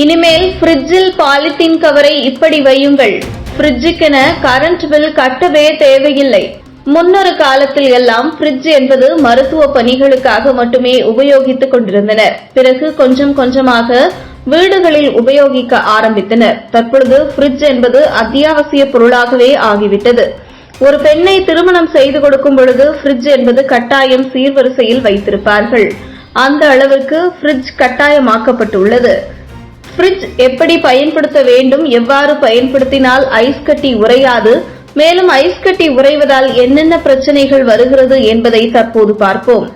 இனிமேல் ஃப்ரிட்ஜில் பாலித்தீன் கவரை இப்படி வையுங்கள். ஃப்ரிட்ஜுக்கென கரண்ட் பில் கட்டவே தேவையில்லை. முன்னொரு காலத்தில் எல்லாம் ஃப்ரிட்ஜ் என்பது மருத்துவ பணிகளுக்காக மட்டுமே உபயோகித்துக் கொண்டிருந்தனர். பிறகு கொஞ்சம் கொஞ்சமாக வீடுகளில் உபயோகிக்க ஆரம்பித்தனர். தற்பொழுது ஃப்ரிட்ஜ் என்பது அத்தியாவசிய பொருளாகவே ஆகிவிட்டது. ஒரு பெண்ணை திருமணம் செய்து கொடுக்கும் பொழுது ஃப்ரிட்ஜ் என்பது கட்டாயம் சீர்வரிசையில் வைத்திருப்பார்கள். அந்த அளவுக்கு ஃப்ரிட்ஜ் கட்டாயமாக்கப்பட்டுள்ளது. ஃப்ரிட்ஜ் எப்படி பயன்படுத்த வேண்டும் எவ்வாறு பயன்படுத்தினால் ஐஸ் கட்டி உறையாது மேலும் ஐஸ் கட்டி உறைவதால் என்னென்ன பிரச்சனைகள் வருகிறது என்பதை தற்போது பார்ப்போம்.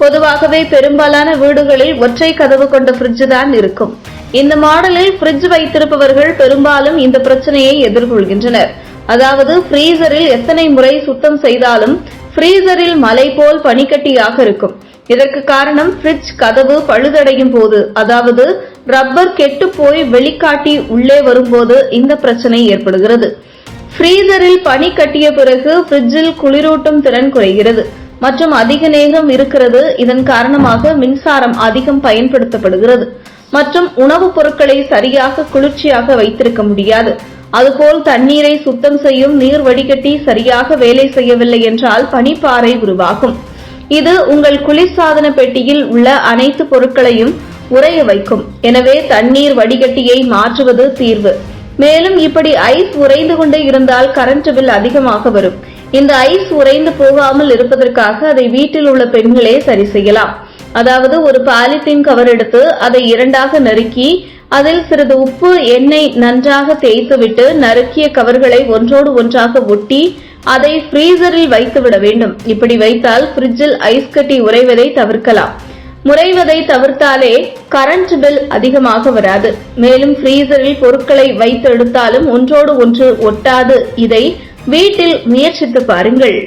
பொதுவாகவே பெரும்பாலான வீடுகளில் ஒற்றை கதவு கொண்ட ஃப்ரிட்ஜ் தான் இருக்கும். இந்த மாடலில் ஃப்ரிட்ஜ் வைத்திருப்பவர்கள் பெரும்பாலும் இந்த பிரச்சனையை எதிர்கொள்கின்றனர். அதாவது ஃப்ரீசரில் எத்தனை முறை சுத்தம் செய்தாலும் ஃப்ரீசரில் மலை போல் பனிக்கட்டியாக இருக்கும். இதற்கு காரணம் ஃப்ரிட்ஜ் கதவு பழுதடையும் போது அதாவது ரப்பர் கெட்டு போய் வெளிக்காட்டி உள்ளே வரும்போது இந்த பிரச்சனை ஏற்படுகிறது. ஃப்ரீசரில் பனி கட்டிய பிறகு ஃப்ரிட்ஜில் குளிரூட்டும் திறன் குறைகிறது. மற்றும் அதிக நேரம் இருக்கிறது இதன் காரணமாக மின்சாரம் அதிகம் பயன்படுத்தப்படுகிறது. மற்றும் உணவுப் பொருட்களை சரியாக குளிர்ச்சியாக வைத்திருக்க முடியாது. அதுபோல் தண்ணீரை சுத்தம் செய்யும் நீர் வடிகட்டி சரியாக வேலை செய்யவில்லை என்றால் பனிப்பாறை உருவாகும். இது உங்கள் குளிர்சாதன பெட்டியில் உள்ள அனைத்து பொருட்களையும் உறைய வைக்கும். எனவே தண்ணீர் வடிகட்டியை மாற்றுவது தீர்வு. மேலும் இப்படி ஐஸ் உறைந்து கொண்டே இருந்தால் கரண்ட் பில் அதிகமாக வரும். இந்த ஐஸ் உறைந்து போகாமல் இருப்பதற்காக அதை வீட்டில் உள்ள பெண்களே சரி செய்யலாம். அதாவது ஒரு பாலித்தீன் கவர் எடுத்து அதை இரண்டாக நறுக்கி அதில் சிறிது உப்பு எண்ணெய் நன்றாக தேய்த்துவிட்டு நறுக்கிய கவர்களை ஒன்றோடு ஒன்றாக ஒட்டி அதை ஃப்ரீசரில் வைத்துவிட வேண்டும். இப்படி வைத்தால் ஃப்ரிட்ஜில் ஐஸ் கட்டி உறைவதை தவிர்க்கலாம். முறைவதை தவிர்த்தாலே கரண்ட் பில் அதிகமாக வராது. மேலும் ஃப்ரீசரில் பொருட்களை வைத்து எடுத்தாலும் ஒன்றோடு ஒன்று ஒட்டாது. இதை வீட்டில் முயற்சித்து பாருங்கள்.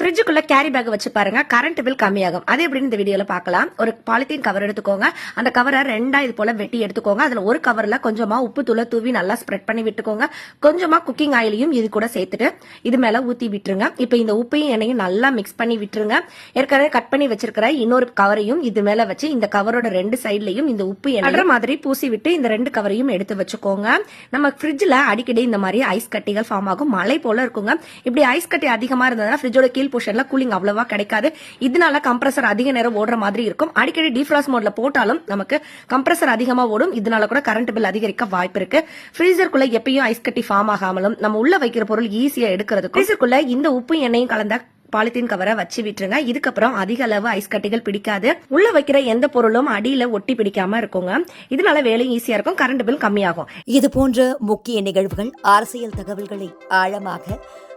ஃப்ரிட்ஜுக்குள்ள கேரி பேக் வச்சு பாருங்க. கரண்ட் பில் கம்மியாகும். அது எப்படின்னு இந்த வீடியோல பார்க்கலாம். ஒரு பாலித்தீன் கவர் எடுத்துக்கோங்க. அந்த கவரை ரெண்டா இது போல வெட்டி எடுத்துக்கோங்க. அதுல ஒரு கவர்ல கொஞ்சமா உப்பு தூளை தூவி நல்லா ஸ்ப்ரெட் பண்ணி விட்டுக்கோங்க. கொஞ்சமா குக்கிங் ஆயிலையும் இது கூட சேர்த்துட்டு இது மேல ஊத்தி விட்டுருங்க. இப்போ இந்த உப்பையும் எண்ணெயும் நல்லா மிக்ஸ் பண்ணி விட்டுருங்க. ஏற்கனவே கட் பண்ணி வச்சிருக்கிற இன்னொரு கவரையும் இது மேல வச்சு இந்த கவரோட ரெண்டு சைட்லயும் இந்த உப்பு எண்ணெய் மாதிரி பூசி விட்டு இந்த ரெண்டு கவரையும் எடுத்து வச்சுக்கோங்க. நம்ம ஃப்ரிட்ஜ்ல அடிக்கடி இந்த மாதிரி ஐஸ் கட்டிகள் ஃபார்ம் ஆகும். மழை போல இருக்குங்க. இப்படி ஐஸ் கட்டி அதிகமா இருந்ததுன்னா ஃப்ரிட்ஜோட கீழ் போர்ஷன்ல கூலிங் அவ்வளவா கிடைக்காது. இதனால கம்ப்ரஸர் அதிக நேரம் ஓடுற மாதிரி இருக்கும். அடிக்கடி டீஃப்ராஸ்ட் மோட்ல போட்டாலும் நமக்கு கம்ப்ரஸர் அதிகமா ஓடும். இதனால கூட கரண்ட் பில் அதிகரிக்க வாய்ப்பு இருக்கு. ஃப்ரீசருக்குள்ள எப்பயும் ஐஸ் கட்டி ஃபார்ம் ஆகாமலும் நம்ம உள்ள வைக்கிற பொருள் ஈஸியா எடுக்கிறதுக்கு ஃப்ரீசருக்குள்ள இந்த உப்பு எண்ணெயும் கலந்த பாலித்தீன் கவரை வச்சு விட்டுருங்க. இதுக்கப்புறம் அதிக அளவு ஐஸ் கட்டிகள் பிடிக்காது. உள்ள வைக்கிற எந்த பொருளும் அடியில ஒட்டி பிடிக்காம இருக்குங்க. இதனால வேலையும் ஈஸியா இருக்கும். கரண்ட் பில் கம்மியாகும். இது போன்ற முக்கிய நிகழ்வுகள் அரசியல் தகவல்களை ஆழமாக